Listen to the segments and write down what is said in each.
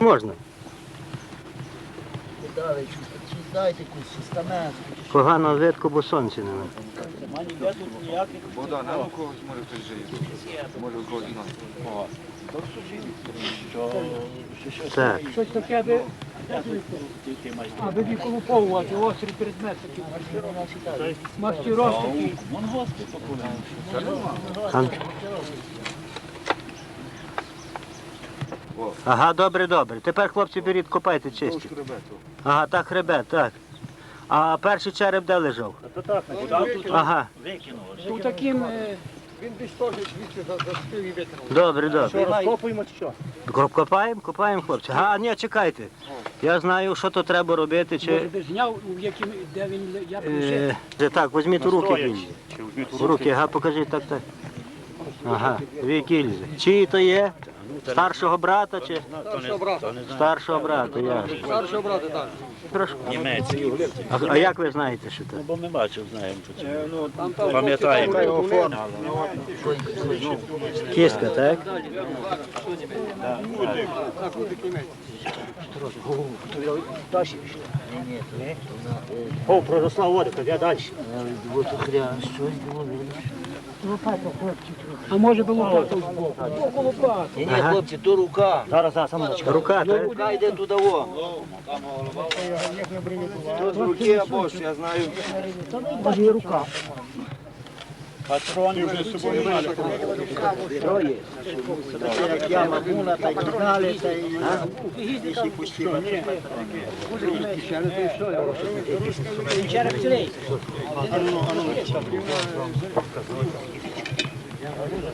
Можна. Дайте. Погано видко, бо сонце нема. Богдан, а ну когось може хтось живе? Може у когось нас. Так. Щось таке би. Аби виколуповувати острі предмети. Мастеровки. Ан- Ага, добре, добре. Тепер, хлопці, беріть, копайте чисті. Ага, так хребет, так. А перший череп де лежав? Ага, У таким е, добре, добре. розкопуємо чи що? Коп- Копаємо, копаємо, хлопці. А, ні, чекайте. Я знаю, що то треба робити. Може Чи... би зняв, у яким, де він як лежить. Е, це так, візьміть у руки гільзи. В руки, ага, покажіть, так, так. Ага, дві гільзи. Чиї то є? Старшого брата чи? Старшого брата. Старшого брата, ясно. Старшого брата, так. Трошки. Німецький. А, а як ви знаєте, що це? Бо ми бачив, знаємо. що це. Пам'ятаємо. Кістка, так? О, проросла водика, я далі. Вот хря, щось було видно. А може би лопату збоку. Ні, ні, хлопці, то рука. Зараз, зараз, самочка. Рука, так? Рука йде туди во. Тут руки або ж, я знаю. Може і рука. Патрони вже з собою мали. Як яма була, та й дали, та й...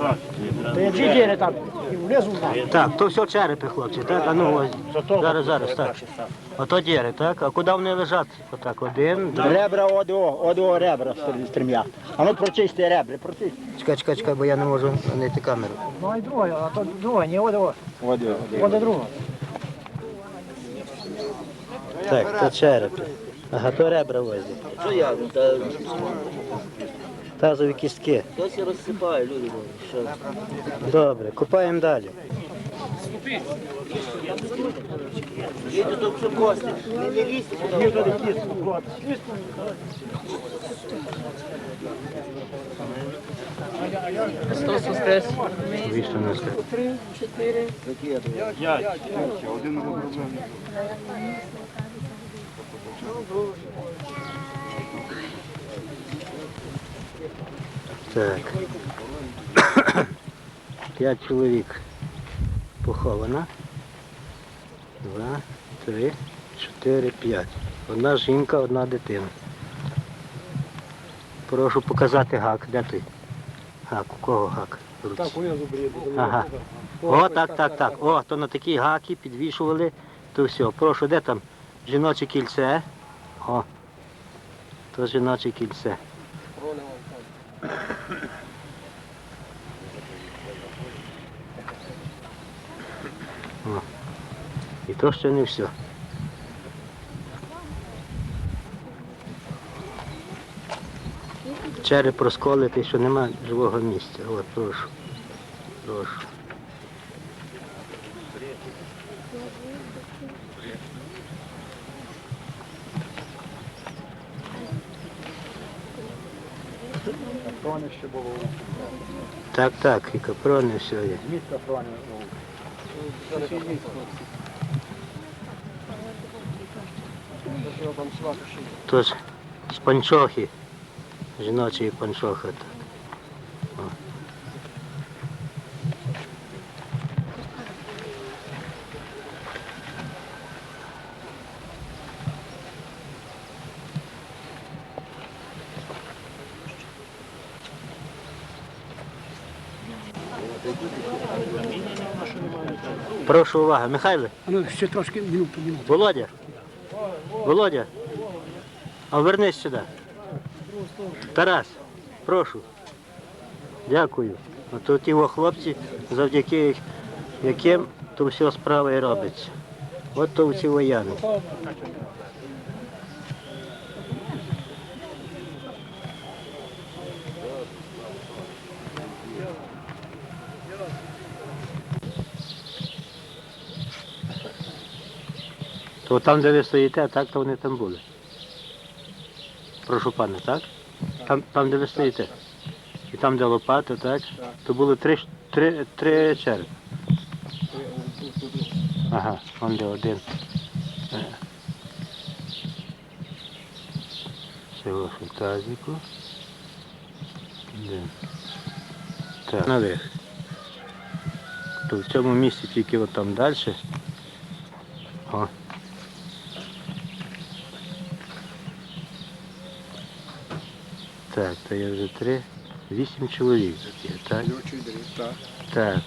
Обов'язково. Чи діре там? Внизу Так, то все черепи, хлопці, так? А ну, ось. Зараз, зараз, так. Ото діри, так? А куди вони лежать? Отак, один, два. Ребра, одо, одо ребра стрім'я. А ну прочисти ребра, прочисти. Чекай, чекай, чекай, бо я не можу знайти камеру. Ну і друге, а то друге, не оде, Одо, оде друге. Так, то черепи. Ага, то ребра возять. Що я? Та Тазові кістки. хтось і розсипає, люди. Що? Добре, купаємо далі. Тут все кості. Не, не лізьте туди. Вічно не знаю. Так. П'ять чоловік поховано. Два, три, чотири, п'ять. Одна жінка, одна дитина. Прошу показати гак. Де ти? Гак, у кого гак? Так, унизу бріду. Ага. О, так, так, так. О, то на такі гаки підвішували, то все. Прошу, де там жіноче кільце? О. То жіноче кільце. О. І то ще не все. Череп розколитий, що нема живого місця. От, прошу. Прошу. Так, так, і капрони все є. Тож з панчохи. Жіночої панчоха. Так. О. Прошу уваги. Михайле, ну ще трошки минуту, минуту. Володя. Володя. А вернись сюди. Тарас, прошу. Дякую. Ото ті його хлопці, завдяки яким то все справа і робиться. От то ці вояни. То там, де ви стоїте, так, то вони там були. Прошу пане, так? Там, там де ви стоїте. І там, де лопата, так? То було три, три, три черги. Ага, он де один. Е. Цього фантазіку. Де? Так, наверх. То в цьому місці тільки от там далі. О. Так, то є вже три. Вісім чоловік тут є, так? Так, Так.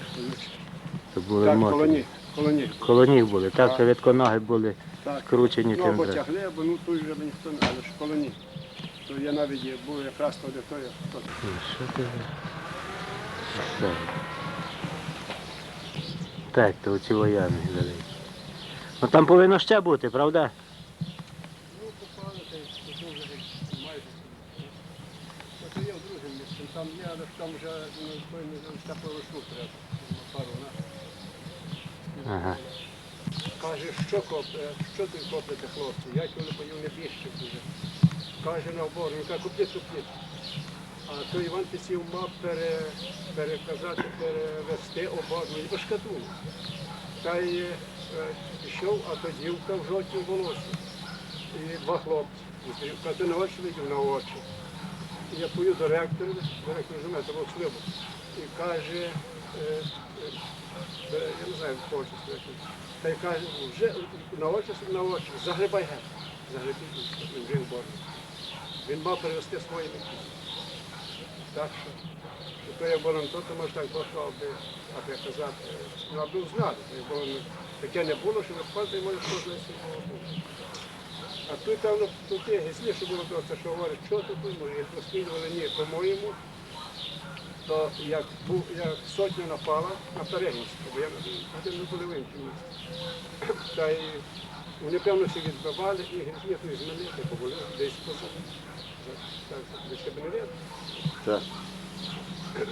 То були так, моти. колоні, колоні. Коло були, так, Так. то видко ноги були Так. скручені Ну, тим. або тягли, або ну тут вже ніхто не, але ж колоні. То я навіть є, був якраз то, де то. Ну, Що ти? за- Так. Так, то оці вояни великі. Ну там повинно ще бути, правда? Ну, попали, та й дуже майже. Це є в другому місці, там вже ще пройшло треба. На. Ага. Каже, що коп, е, що ти копите, хлопці? Я не пою не піщу дуже. Каже на обор, він каже, купліть, купліть. А то Іван Пісів мав пере, переказати, перевести оборну і башкатуну. Та й е, пішов, а то дівка в жовтій волосі. І два хлопці. І на очі видів на очі. Я пою до ректора, директор це був слибу. І каже, е, е, я не знаю, кого чи. Та й каже, вже на очі на очі, загребай геть. Загребіть, він вже борг. Він мав перевести свої міки. Так що, що то як було то, то може так аби, аби казати, ну аби знати, якби воно таке не було, що розпати може кожен було. А тут там ну, тут є гісніше було то, що говорить, що тут, може, як розслідували, ні, по-моєму, то як, був, як сотня напала на Перегінську, бо я вони не були в іншому. Та й вони, певно, всі відбивали і грізні змінити, бо були десь позаду. Так, десь не видно. Так.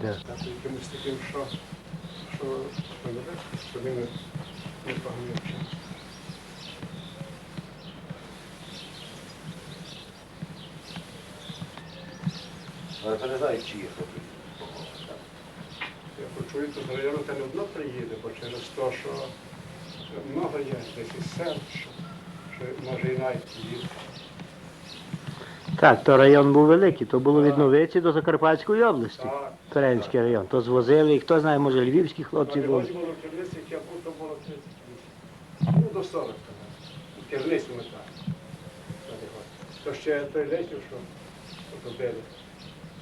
Так. Якимось таким, що, що, що не видно, що він не, не погнився. Але це не знаю, чи є хто Я почую, то з району та не одно приїде, бо через те, що много є десь із сел, що, що може і навіть їде. Так, то район був великий, то було від Новиці до Закарпатської області. Так, Теренський район. То звозили, і хто знає, може львівські хлопці на були. було в як я був, то було 30 Ну, до 40 В Керниці ми так. То ще той летів, що робили,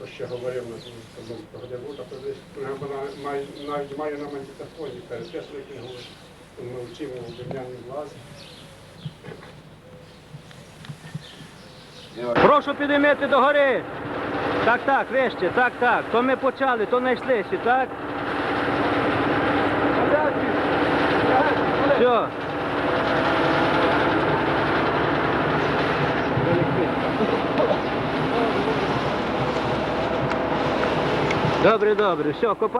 то ще говорив на тому проходив, та колись навіть навіть маю на магнітофоні, переписував, як він. Ми вчимо в дерев'яній влазі. Прошу підіймати до гори. Так, так, вище, так, так. То ми почали, то знайшлися, так? Все. Добре, добре, все, копай.